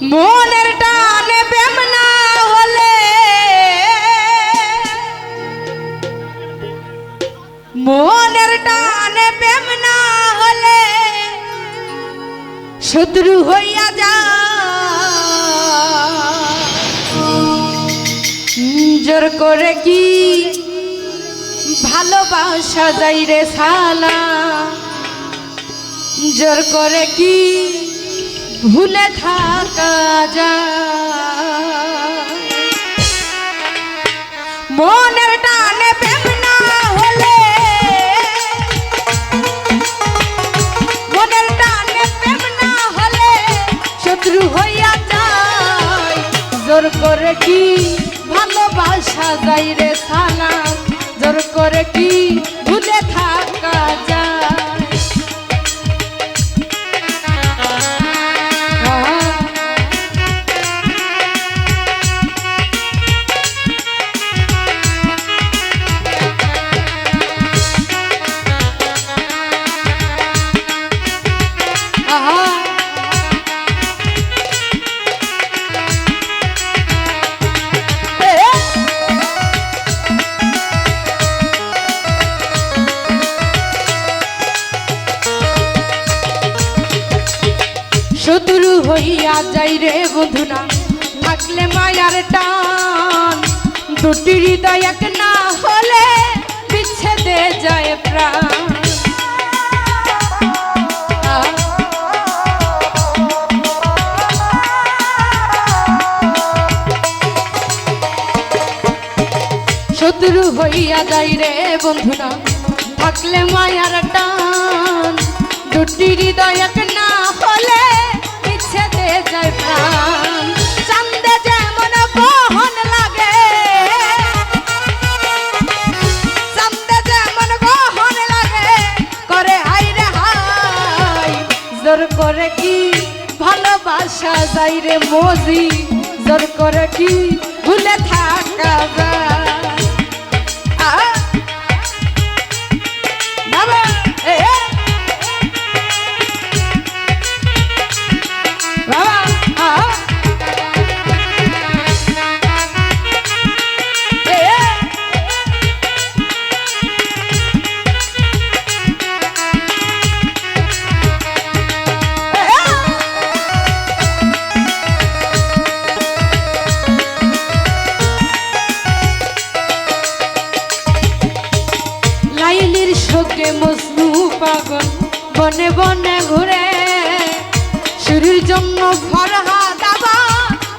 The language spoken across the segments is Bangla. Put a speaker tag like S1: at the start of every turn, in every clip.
S1: মনের টানে প্রেম হলে মনের টানে প্রেম না হলে শত্রু হইয়া যা। জোর করে কি ভালোবাসা যাই রে সালা জোর করে কি ভুলে থাকা যায় মনের টানে প্রেম যাই রে বন্ধুরা, থাকলে মায়ার টান। দুটি হৃদয় এক না হলে বিচ্ছেদে যায় প্রাণ। শত্রু হইয়া যাই রে বন্ধুরা, থাকলে মায়ার টান। দুটি হৃদয় এক না হলে যায় প্রাণ। চান্দে যেমন বহন লাগে চান্দে যেমন বহন লাগে, করে হাই রে হাই। জোর করে কি ভালোবাসা যাই রে মজি? জোর করে কি ভুলে থাকা যায়? মজনু পাগল, বনে বনে ঘুরে শুরুর জন্য ফরহা দাবা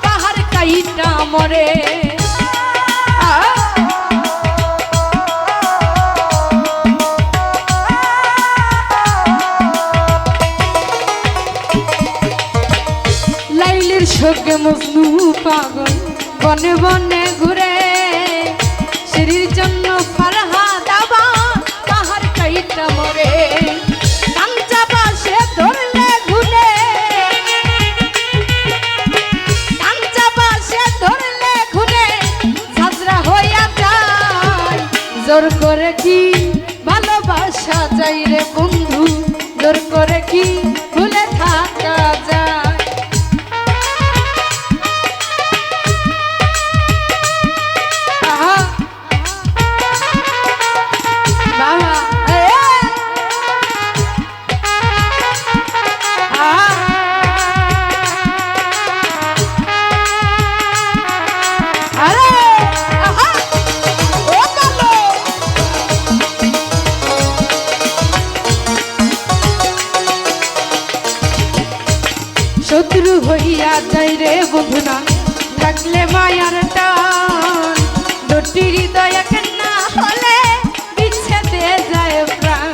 S1: পাহাড় কাইটা মরে! লাইলির শোকে মজনু পাগল, বনে বনে ঘুরে কি? ভালোবাসা চাইরে বন্ধু জোর করে কি? ভুলে থাকা। যাই রে বন্ধুনা থাকলে মায়ার টান। দুটি হৃদয় না হলে বিচ্ছেদে যায় প্রাণ।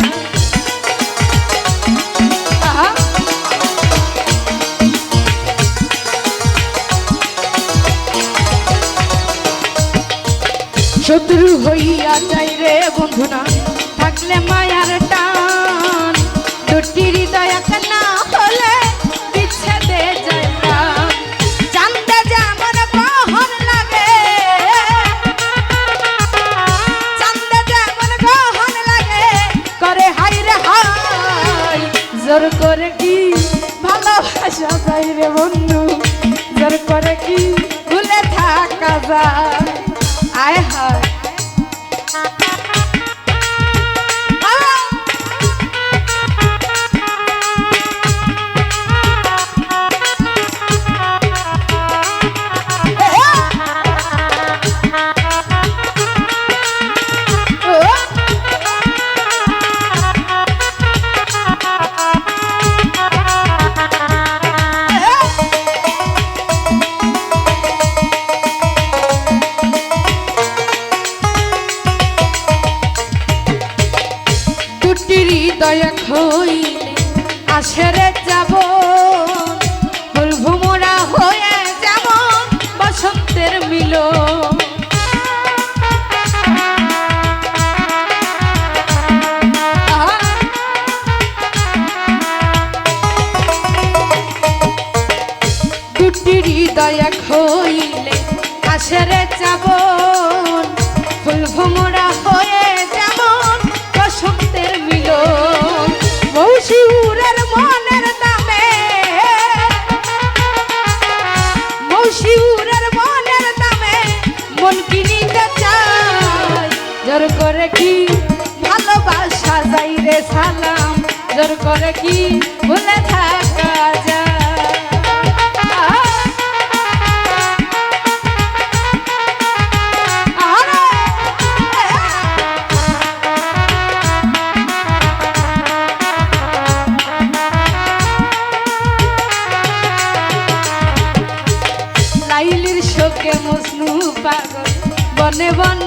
S1: শত্রু হইয়া যাই রে বন্ধুনা থাকলে মায়ার টান। দুটি হৃদয় না যায় আয় হায়। আসরে যাব ভুলভুমরা হয়ে যাব, বসন্তের মিল দুটি হৃদয় হইলে আসরে যাব ফুলভুমরা হয়ে যেমন জোর করে কি ভালোবাসা যাই রে সালাম? জোর করে কি ভুলে থাকা পাগল, বনে বনে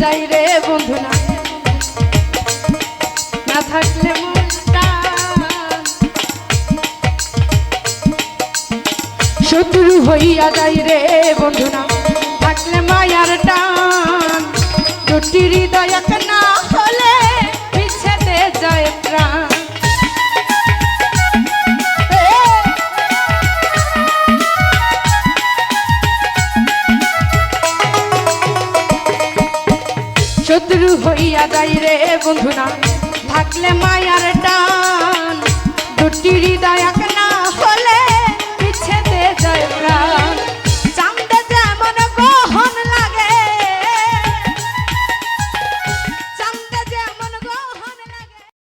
S1: যাই রে বন্ধু না। থাকলে শত্রু হইয়া যাই রে বন্ধু না। শত্রু হইয়া যাই রে বন্ধু না থাকলে মায়ার টান দুটি হৃদয় না হলে